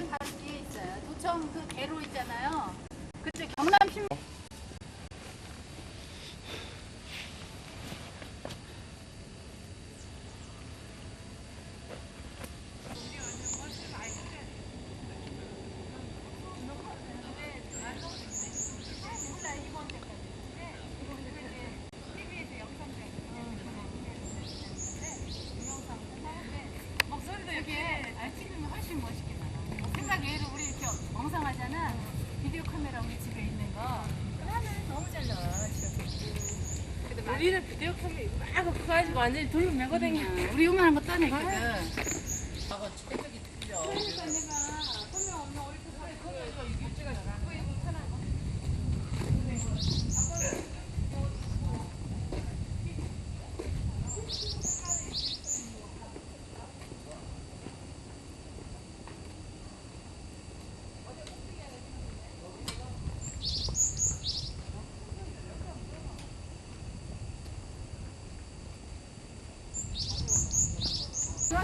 약간 다른 게 있어요. 도청 그 대로 있잖아요. 그때 경남 신 목소리도 이렇게 아, 찍으면 훨씬 멋있 외로 우리 이렇게 멍상하잖아. 비디오 카메라 우리 집에 있는 거. 그거 하면 너무 잘 나와. 우리는 비디오 카메라 막 갖고 가지고 완전히 돌로 메고 다녀. 음, 우리 요만한 거 떠냈거든.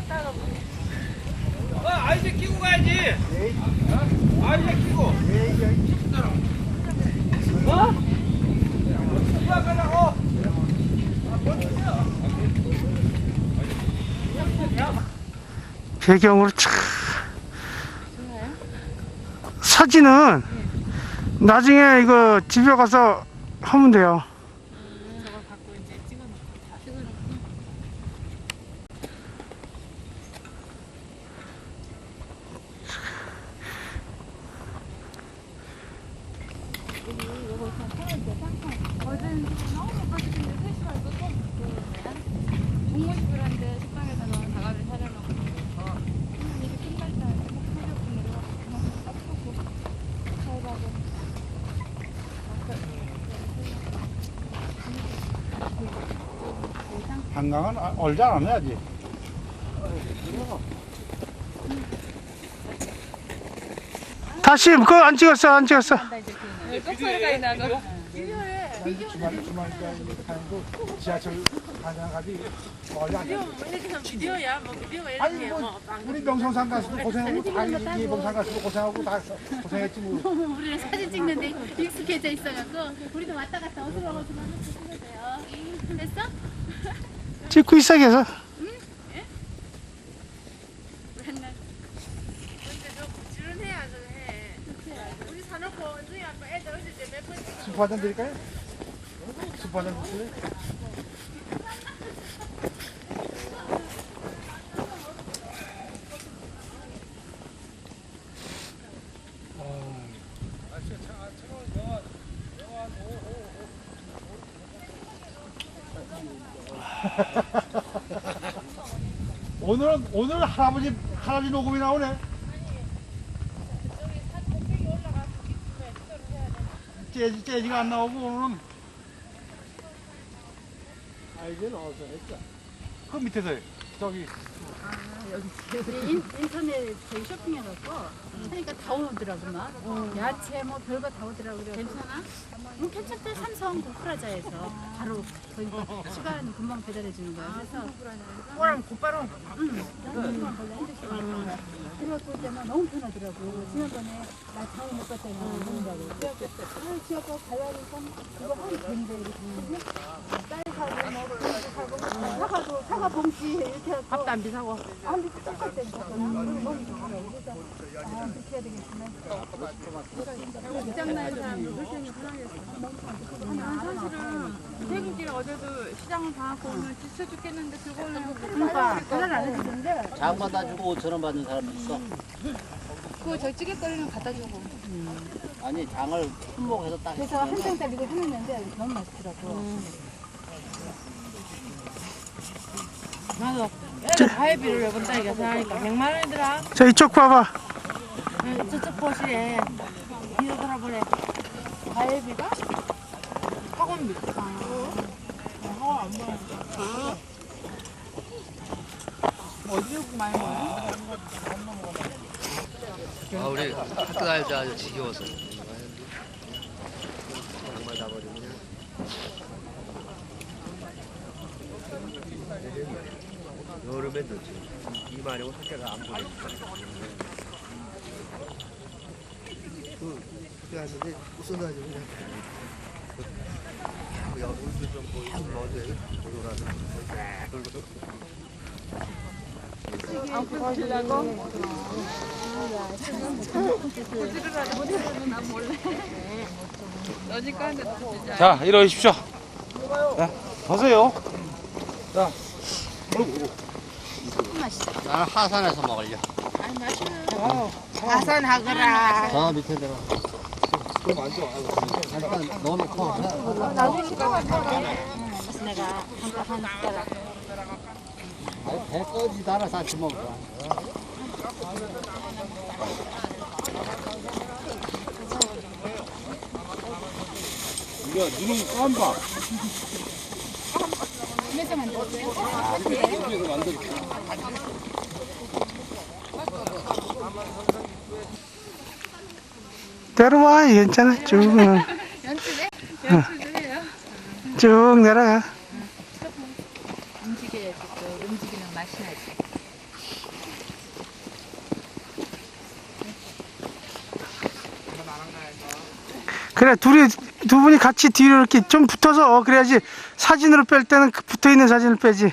어, 아이들 끼고 가야지. 어? 아이들 끼고. 어? 누가 가라고? 배경으로 촥 사진은 나중에 이거 집에 가서 하면 돼요. 저걸 갖고 이제 찍어놓고 동물들한테 식당에서는 다가를 차려놓고 일이 끝날 때 사료분으로 그냥 닦고 살바고 한강은 아- 안 해야지. 다시 그거 안 찍었어 안 찍었어. 뭐뭐뭐 우리 명성산 가서도 고생하고 다 이봉산 가서도 고생하고 다 고생했지 뭐. 우리는 사진 찍는데 익숙해져 있어갖고 우리도 왔다 갔다 어슬렁어슬렁 하면서 찍어줘요. 됐어? 찍고 있어 계속. 수프 한잔 드릴까요? 수프 한잔 드실래요? 오늘은 오늘 할아버지 할아버지 녹음이 나오네. 재즈 재즈가 안 나오고 오늘은 아이디는 어디서 했어? 그 밑에서 저기 우리 인, 인터넷 저희 쇼핑해갖고 하니까 다 오더라고 막. 야채 뭐 별거 다 오더라고 그래 괜찮아? 응 괜찮대 삼성 그 프라자에서 바로 거의 시간 금방 배달해 주는 거야. 그래서 뭐라면 곧바로 그래갖고 이제 막 너무 편하더라고. 지난번에 나 장을 못 갔더니 먹는다고. 그래갖고 아 지아빠 가야니까 그거 하루 된대 이렇게 쌀 사고 뭐 고기 사고 봉지 이렇게 해갖고 밥도 안 똑같다니까 너무 좋더라고. 그래서 아 그렇게 해야 되겠구나 사람들 편하겠어 난 사실은 퇴근길에 어제도 시장을 봐갖고 오늘 지쳐 죽겠는데 그거는 그러니까 안 해주는데 장 받아주고 5천 원 받는 사람도 있어. 그거 저 찌개거리는 갖다 주고. 아니 장을 품목해서 딱. 그래서 한 장짜리 이거 해놨는데 너무 맛있더라고 나도 애들 가해비를 이번 달에 계산하니까 100만 원이더라 자 이쪽 봐봐. 응, 저쪽 거실에 뒤로 돌아보래 가해비가? 학원비 학원 안 먹었어 어디로 많이 먹어? 아, 우리 학교 다닐 때 아주 지겨워서. 정말 나버리면. 여름엔 좋지. 이만이고 학교가 안 보니까. 그렇게 하는데 웃어가지고 그냥. 야 우리도 좀뭐 넣어줘요 자 일어나십시오. 자 보세요 나는 하산에서 먹을려. 하산하거라. 저 밑에 내가. 잠깐 넣어놓고. 아니, 배까지 달아서 같이 먹어. 이거 눈이 깜봐 내려와 괜찮아 쭉 응. 응. 쭉 내려가 움직여야지 또 움직이는 맛이 나지. 그래 둘이 두 분이 같이 뒤로 이렇게 좀 붙어서 그래야지 사진으로 뺄 때는 그 붙어 있는 사진을 빼지.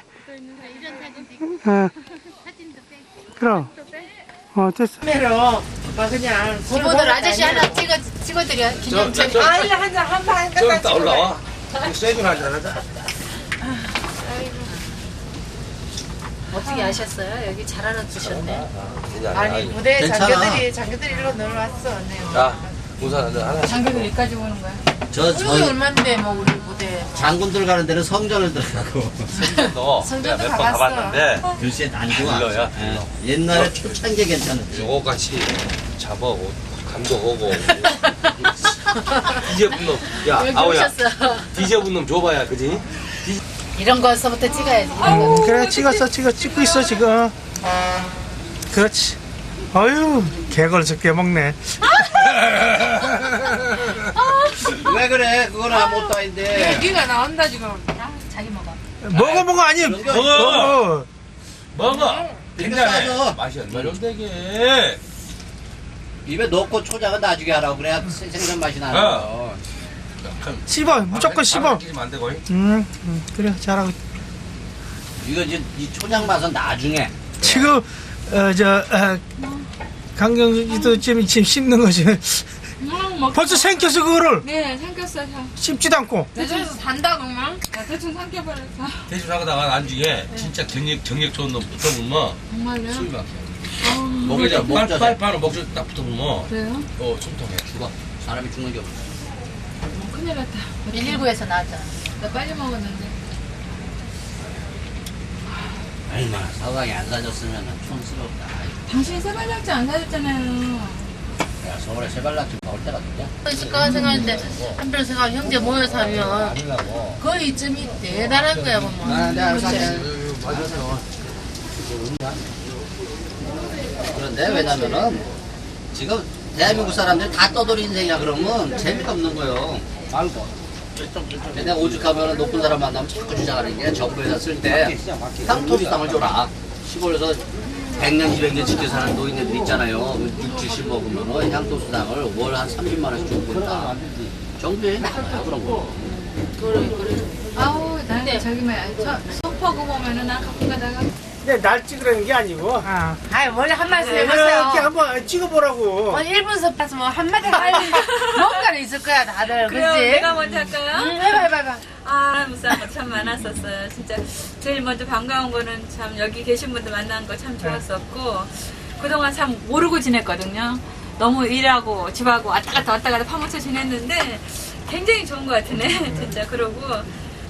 어. 그럼. 어 됐어. 기본으로 아저씨 하나 찍어 찍어드려 기념처럼. 좀 이따 올라와 세준 한잔 하자 어떻게 아셨어요? 여기 잘 알아주셨네. 아니 무대에 괜찮아. 장교들이 장교들이 일로 놀러 왔어. 네. 자 우선 하나 장교들 여기까지 오는 거야. 저, 저 얼마인데 뭐 우리 무대. 장군들 가는 데는 성전을 들어가고. 너 성전도 내가 몇번 가봤어. 가봤는데 글쎄, 난 좋아. 일러야? 예. 옛날에 초창기 괜찮은데. 요거 같이 잡아오고 감독하고 뒤져본 놈야 여기 아우야 오셨어. 뒤져본 놈 줘봐야 그지? 이런 거서부터 찍어야지. 이런 거. 그래 찍었어 찍어 찍고 있어 지금. 그렇지. 어유 개걸 스게 먹네. 왜 그래? 그건 아무것도 아닌데. 얘기가 나온다 지금. 자기 먹어. 먹어 먹어 아니 먹어. 먹어. 먹어 괜찮아 싸서. 맛이 얼마나 좋대게 입에 넣고 초장은 나중에 하라고 그래야 생- 생선 맛이 나는 거. 씹어 무조건 씹어. 끼면 안 되고 음, 음 그래 잘하고. 이거 이제 이 초장 맛은 나중에. 지금 어저 어, 강경수도 지금 지금 씹는 거지. 벌써 생겨서 그거를 네, 삼켰어요. 씹지도 않고. 대충 산다 그러면? 나 대충 삼켜버렸어. 대충 하다가 나중에 진짜 경력 경력 좋은 놈 붙어보면 정말요? 술이 막혀 먹자, 먹자. 빨리 빨리 먹자 딱 붙어보면 그래요? 어 숨통해 죽어. 사람이 죽는 게 없어. 큰일 났다. 119에서 나왔잖아. 나 빨리 먹었는데. 얼마나 사강이 안 사줬으면 촌스럽다. 아이, 당신이 세발낙지 안 사줬잖아요. 야, 서울에 세발낙지 먹을 때가 누냐? 있을까 생각했는데 한편 생각 형제 모여서 하면 아니라고. 그 이점이 대단한 거야 보면 아, 내가 알아서 할게. 알았어. 그런데 왜냐면은 지금 대한민국 사람들이 다 떠돌이 인생이야 그러면 재미가 없는 거예요. 말고. 내가 오죽하면 높은 사람 만나면 자꾸 주장하는 게 정부에서 쓸때 향토지 땅을 줘라. 시골에서 100년, 200년 지켜 사는 노인네들 있잖아요. 6, 70 먹으면은 향토수 땅을 월 한 30만 원씩 주고 있다. 정부에 나와요 그런 거. 아우, 나는 저기 뭐야. 저 소포구 보면은 나 가끔 가다가 근데 날 찍으라는 게 아니고. 아, 아이 원래 한 말씀 이렇게 해보세요 한번 찍어보라고. 어, 1분 섭해서 뭐 한마디 할 뭔가는 있을 거야 다들 그럼 그치? 내가 먼저 할까요? 응, 해봐 해봐 해봐 아, 무사한 거 참 많았었어요. 진짜 제일 먼저 반가운 거는 참 여기 계신 분들 만난 거 참 좋았었고 그동안 참 모르고 지냈거든요. 너무 일하고 집하고 왔다 갔다 왔다 갔다 파묻혀 지냈는데 굉장히 좋은 것 같으네. 진짜 그러고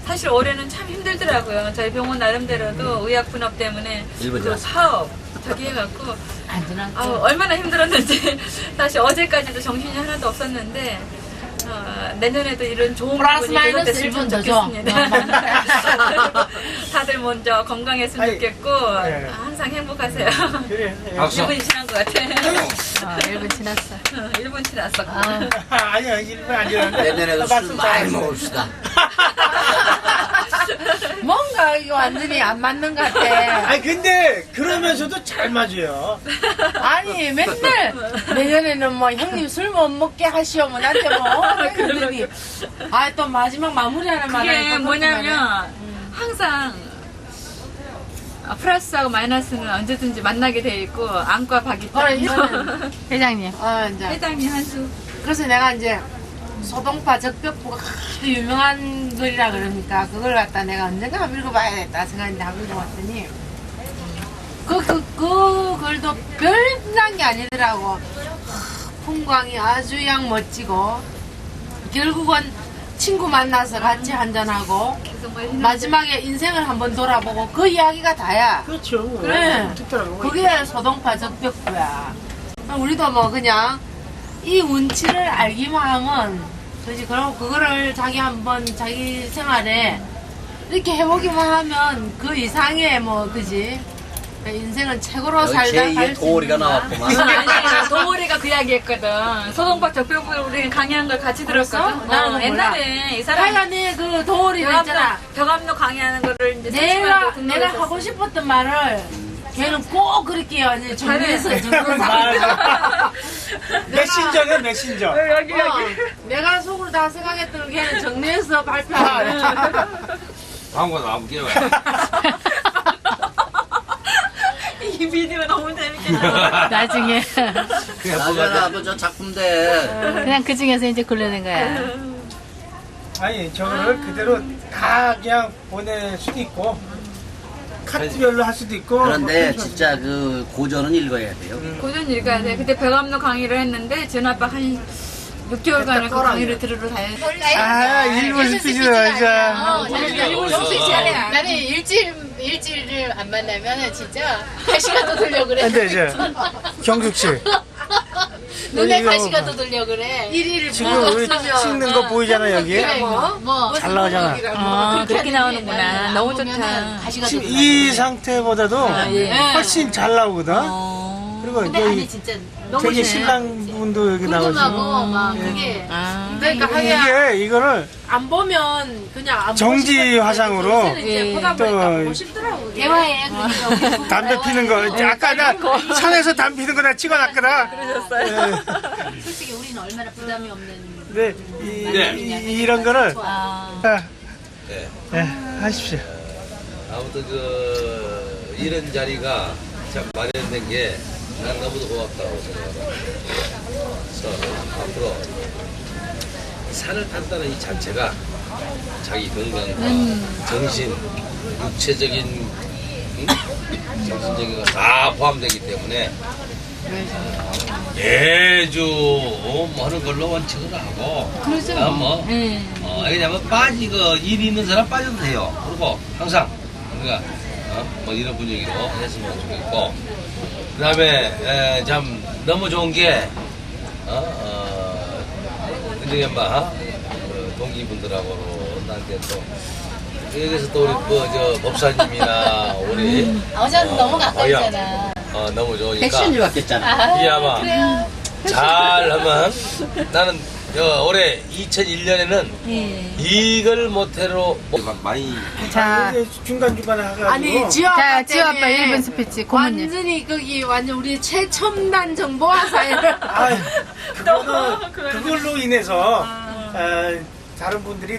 사실 올해는 참 힘들더라고요. 저희 병원 나름대로도 의약 분업 때문에 일본 그. 사업 저기 해갖고 안전한 아우, 얼마나 힘들었는지 사실 어제까지도 정신이 하나도 없었는데 어, 내년에도 이런 좋은 플러스 부분이 마이너스 계속됐으면 1분 더 줘. 좋겠습니다. 다들 먼저 건강했으면 아이, 좋겠고 예. 항상 행복하세요. 그래. 박수 1분 지난 것 같아. 어, 1분 지났어. 어, 1분 지났어. 아, 아니야 일분 아니었는데. 내년에도 술 많이 먹읍시다. 뭔가 이거 완전히 안 맞는 것 같아. 아니 근데 그러면서 집에서도 잘 맞아요. 아니 맨날 내년에는 뭐 형님 술 못 먹게 하시오 뭐 나한테 뭐. 그러더니 아 또 마지막 마무리하는 말에 그게 뭐냐면 항상 아, 플러스하고 마이너스는 언제든지 만나게 돼 있고 안과 박이 어, 이거는 회장님. 어 이제. 회장님 한수. 그래서 내가 이제 소동파 적벽부가 유명한 글이라 그러니까 그걸 갖다 내가 언젠가 한번 읽어봐야겠다 생각했는데 한번 읽어봤더니 그, 그, 그 글도 별난 게 아니더라고 하, 풍광이 아주 양 멋지고 결국은 친구 만나서 같이 한잔하고 마지막에 인생을 한번 돌아보고 그 이야기가 다야 그렇죠. 그래. 특별하고. 그게 소동파 적벽부야. 우리도 뭐 그냥 이 운치를 알기만 하면 그지 그럼 그거를 자기 한번 자기 생활에 이렇게 해보기만 하면 그 이상의 뭐 그지 인생은 최고로 여기 살다 제2의 갈수 도리가 있는 거야. 나왔구만. 아니 도우리가 그 이야기 했거든 소동박 적벽부를 우리 강의한 걸 같이 들었거든 그랬어? 나는 어, 몰라. 옛날에 이 사람 하여간에 그 도리가 있잖아. 벽암로, 벽암로 강의하는 거를 이제 내가 내가. 하고 싶었던 말을 걔는 꼭 그렇게 완전 준비해서 준비해서 맞아. 메신저네 메신저. 여기 어, 내가 속으로 다 생각했던 걸 걔는 정리해서 발표하는 아무거나 아무 게요. 이 비디오 너무 재밌겠다 나중에. 나중에 뭐저 작품대 그냥 그 중에서 이제 고르는 거야. 아니 저거를 그대로 다 그냥 보낼 수도 있고 카트별로 할 수도 있고. 그런데 뭐 진짜 그 고전은 읽어야 돼요. 고전 읽어야 돼 그때 벽암로 강의를 했는데 전 아빠 한 6개월간을 그 강의를 들으러 다녔어 아 일본 스피치도 진짜. 나는 일주일 일주일을 안 만나면 진짜 가시가 돋으려 그래. 근데 이제. 경숙 씨 눈에 가시가 돋으려 그래. 일일을 지금 우리 찍는 거 보이잖아 여기 그래 뭐. 뭐. 잘 나오잖아 아 그렇게 나오는구나 너무 좋다 가시가 지금. 이 상태보다도 훨씬 잘 나오거든 어. 그리고 근데 여기 아니 진짜 너무 되게 좋네. 신랑분도 여기 나오시고 궁금하고 막 그게 아. 그러니까 하야 이게 이거를 안 보면 그냥 안 정지 화상으로 요새는 이제 예. 보다 또 보니까 보고 싶더라고 그게. 대화해. 그러니까 우리 담배 피는 거 아까 나 산에서 담배 피는 거 나 찍어놨거든 솔직히 우리는 얼마나 부담이 없는. 근데 이, 이, 런 거를 아. 아, 네. 네, 하십시오 아무튼 그 이런 자리가 참 마련된 게 난 너무도 고맙다고 생각합니다. 그래서 앞으로 산을 탄다는 이 자체가 자기 건강과 정신, 육체적인 응? 정신적인 거다 포함되기 때문에 매주 뭐 하는 걸로 원칙을 하고 그렇죠. 아, 뭐 네. 어, 왜냐면 빠지고 일이 있는 사람 빠져도 돼요. 그리고 항상 우리가 어, 뭐 이런 분위기로 했으면 좋겠고 그 다음에 참 너무 좋은 게 어, 어, 근데 막 그 동기분들하고 나한테 또 여기서 또 우리 뭐저 법사님이나 우리 어제는 너무 어야. 가까이잖아. 어, 너무 좋으니까 패션이 왔겠잖아. 이 아마 잘 하면 나는 어, 올해 2001년에는 예. 이걸 모태로 많이 자, 이제 중간 중간에 해가지고 아니 지호 자, 아빠 지호 아빠 때문에 1분 스피치 고문님. 완전히 거기 완전 우리 최첨단 정보 화 사회를 아, 그거는 그걸로 인해서 어, 다른 분들이